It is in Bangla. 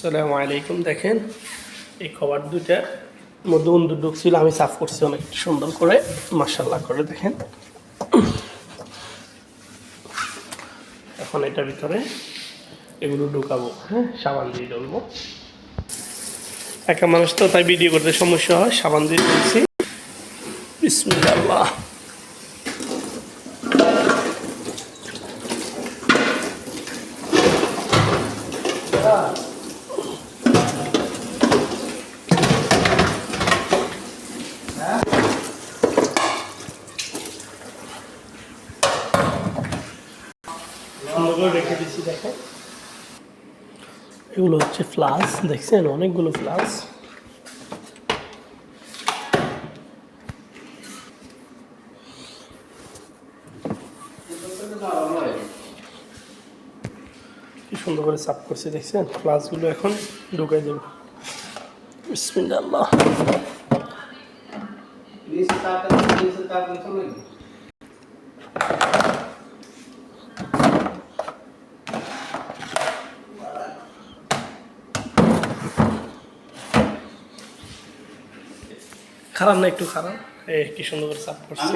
আসসালামু আলাইকুম, দেখেন এই কভার দুইটার মধ্যে বন্ধু ঢুকছিল, আমি সাফ করছি অনেক সুন্দর করে মার্শাল্লাহ করে, দেখেন। এখন এটার ভিতরে এগুলো ঢুকাবো হ্যাঁ সাবান দিয়ে ডলবো একা মানুষ তো তাই ভিডিও করতে সমস্যা হয়, সাবান দিয়ে দিয়েছি বিসমিল্লাহ। সুন্দর করে রেখে দিচ্ছি, দেখেন। এগুলো হচ্ছে ফ্লাস, দেখছেন? অনেকগুলো ফ্লাস। কি সুন্দর করে সাফ করছি, দেখছেন? ফ্লাসগুলো এখন ঢুকাই দেব। বিসমিল্লাহ। খারাপ না একটু খারাপ। এ কি সুন্দর করে করছি।